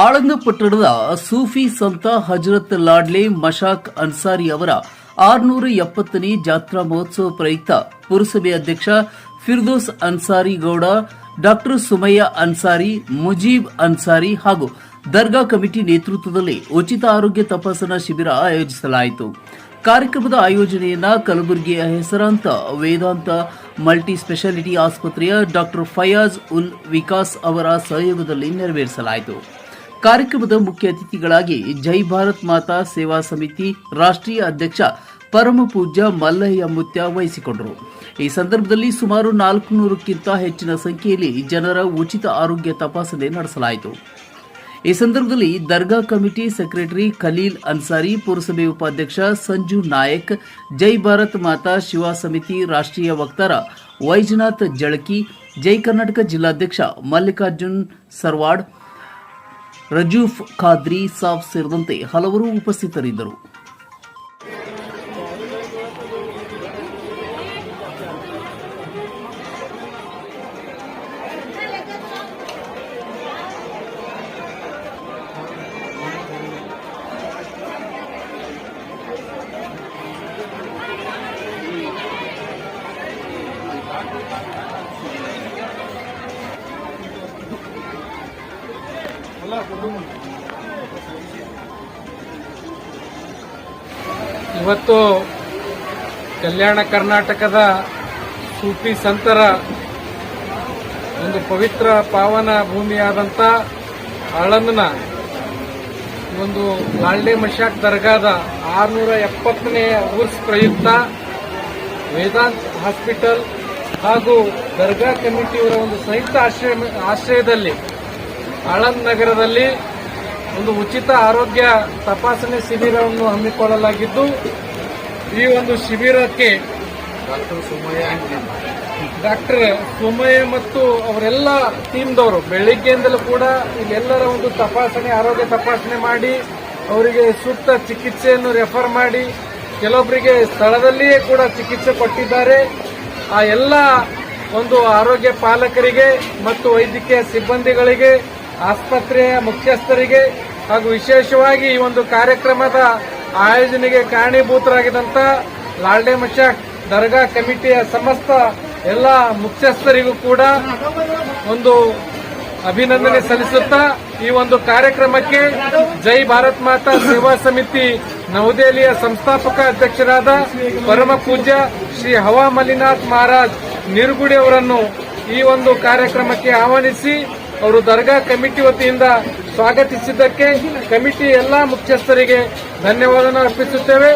ಆಳಂದ ಪಟ್ಟಣದ ಸೂಫಿ ಸಂತ ಹಜರತ್ ಲಾಡ್ಲೆ ಮಶಾಕ್ ಅನ್ಸಾರಿ ಅವರ ಆರುನೂರ ಎಪ್ಪತ್ತನೇ ಜಾತ್ರಾ ಮಹೋತ್ಸವ ಪ್ರಯುಕ್ತ ಪುರಸಭೆ ಅಧ್ಯಕ್ಷ ಫಿರ್ದೋಸ್ ಅನ್ಸಾರಿ ಗೌಡ, ಡಾಕ್ಟರ್ ಸುಮಯ್ಯ ಅನ್ಸಾರಿ, ಮುಜೀಬ್ ಅನ್ಸಾರಿ ಹಾಗೂ ದರ್ಗಾ ಕಮಿಟಿ ನೇತೃತ್ವದಲ್ಲಿ ಉಚಿತ ಆರೋಗ್ಯ ತಪಾಸಣಾ ಶಿಬಿರ ಆಯೋಜಿಸಲಾಯಿತು. ಕಾರ್ಯಕ್ರಮದ ಆಯೋಜನೆಯನ್ನ ಕಲಬುರಗಿಯ ಹೆಸರಾಂತ ವೇದಾಂತ ಮಲ್ಟಿ ಸ್ಪೆಷಾಲಿಟಿ ಆಸ್ಪತ್ರೆಯ ಡಾಕ್ಟರ್ ಫಯಾಜ್ ಉಲ್ ವಿಕಾಸ್ ಅವರ ಸಹಯೋಗದಲ್ಲಿ ನೆರವೇರಿಸಲಾಯಿತು. ಕಾರ್ಯಕ್ರಮದ ಮುಖ್ಯ ಅತಿಥಿಗಳಾಗಿ ಜೈ ಭಾರತ್ ಮಾತಾ ಸೇವಾ ಸಮಿತಿ ರಾಷ್ಟ್ರೀಯ ಅಧ್ಯಕ್ಷ ಪರಮ ಪೂಜ್ಯ ಮಲ್ಲಯ್ಯ ಮುತ್ಯ ವಹಿಸಿಕೊಂಡರು. ಈ ಸಂದರ್ಭದಲ್ಲಿ ಸುಮಾರು ನಾಲ್ಕು ನೂರಕ್ಕಿಂತ ಹೆಚ್ಚಿನ ಸಂಖ್ಯೆಯಲ್ಲಿ ಜನರ ಉಚಿತ ಆರೋಗ್ಯ ತಪಾಸಣೆ ನಡೆಸಲಾಯಿತು. ಈ ಸಂದರ್ಭದಲ್ಲಿ ದರ್ಗಾ ಕಮಿಟಿ ಸೆಕ್ರೆಟರಿ ಖಲೀಲ್ ಅನ್ಸಾರಿ, ಪುರಸಭೆ ಉಪಾಧ್ಯಕ್ಷ ಸಂಜು ನಾಯಕ್, ಜೈ ಭಾರತ್ ಮಾತಾ ಶಿವಾ ಸಮಿತಿ ರಾಷ್ಟ್ರೀಯ ವಕ್ತಾರ ವೈಜನಾಥ್ ಜಳಕಿ, ಜೈ ಕರ್ನಾಟಕ ಜಿಲ್ಲಾಧ್ಯಕ್ಷ ಮಲ್ಲಿಕಾರ್ಜುನ್ ಸರ್ವಾಡ್ ರಜೂಫ್ ಖಾದ್ರಿ ಸಾಫ್ ಸೇರಿದಂತೆ ಹಲವರು ಉಪಸ್ಥಿತರಿದ್ದರು. ಇವತ್ತು ಕಲ್ಯಾಣ ಕರ್ನಾಟಕದ ಸೂಫಿ ಸಂತರ ಒಂದು ಪವಿತ್ರ ಪಾವನ ಭೂಮಿಯಾದಂಥ ಆಳಂದನ ಒಂದು ಲಾಲ್ಡೆ ಮಶಾಕ್ ದರ್ಗಾದ ಆರುನೂರ ಎಪ್ಪತ್ತನೇ ಊರ್ಸ್ ಪ್ರಯುಕ್ತ ವೇದಾಂತ್ ಹಾಸ್ಪಿಟಲ್ ಹಾಗೂ ದರ್ಗಾ ಕಮಿಟಿಯವರ ಒಂದು ಸಂಯುಕ್ತ ಆಶ್ರಯ ಆಶ್ರಯದಲ್ಲಿ ಆಳಂದ್ ನಗರದಲ್ಲಿ ಒಂದು ಉಚಿತ ಆರೋಗ್ಯ ತಪಾಸಣೆ ಶಿಬಿರವನ್ನು ಹಮ್ಮಿಕೊಳ್ಳಲಾಗಿದ್ದು ಈ ಒಂದು ಶಿಬಿರಕ್ಕೆ ಡಾಕ್ಟರ್ ಸುಮಯ ಮತ್ತು ಅವರೆಲ್ಲ ಟೀಮ್ದವರು ಬೆಳಿಗ್ಗೆಯಿಂದಲೂ ಕೂಡ ಇಲ್ಲೆಲ್ಲರ ಒಂದು ತಪಾಸಣೆ ಆರೋಗ್ಯ ತಪಾಸಣೆ ಮಾಡಿ ಅವರಿಗೆ ಸೂಕ್ತ ಚಿಕಿತ್ಸೆಯನ್ನು ರೆಫರ್ ಮಾಡಿ ಕೆಲವೊಬ್ಬರಿಗೆ ಸ್ಥಳದಲ್ಲಿಯೇ ಕೂಡ ಚಿಕಿತ್ಸೆ ಕೊಟ್ಟಿದ್ದಾರೆ. ಆ ಎಲ್ಲ ಒಂದು ಆರೋಗ್ಯ ಪಾಲಕರಿಗೆ ಮತ್ತು ವೈದ್ಯಕೀಯ ಸಿಬ್ಬಂದಿಗಳಿಗೆ ಆಸ್ಪತ್ರೆಯ ಮುಖ್ಯಸ್ಥರಿಗೆ ಹಾಗೂ ವಿಶೇಷವಾಗಿ ಈ ಒಂದು ಕಾರ್ಯಕ್ರಮದ ಆಯೋಜನೆಗೆ ಕಾರಣೀಭೂತರಾಗಿದ್ದಂತ ಲಾಲ್ಡೆ ಮಶಾಕ್ ದರ್ಗಾ ಕಮಿಟಿಯ ಸಮಸ್ತ ಎಲ್ಲ ಮುಖ್ಯಸ್ಥರಿಗೂ ಕೂಡ ಒಂದು ಅಭಿನಂದನೆ ಸಲ್ಲಿಸುತ್ತಾ ಈ ಒಂದು ಕಾರ್ಯಕ್ರಮಕ್ಕೆ ಜೈ ಭಾರತ್ ಮಾತಾ ಸೇವಾ ಸಮಿತಿ ನವದೆಹಲಿಯ ಸಂಸ್ಥಾಪಕ ಅಧ್ಯಕ್ಷರಾದ ಪರಮ ಪೂಜ್ಯ ಶ್ರೀ ಹವಾ ಮಲ್ಲಿನಾಥ್ ಮಹಾರಾಜ್ ನಿರ್ಗುಡಿ ಅವರನ್ನು ಈ ಒಂದು ಕಾರ್ಯಕ್ರಮಕ್ಕೆ ಆಹ್ವಾನಿಸಿ ಅವರು ದರ್ಗಾ ಕಮಿಟಿ ವತಿಯಿಂದ ಸ್ವಾಗತಿಸಿದ್ದಕ್ಕೆ ಕಮಿಟಿ ಎಲ್ಲಾ ಮುಖ್ಯಸ್ಥರಿಗೆ ಧನ್ಯವಾದ ಅರ್ಪಿಸುತ್ತೇವೆ.